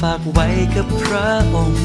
ฝากไว้กับพระองค์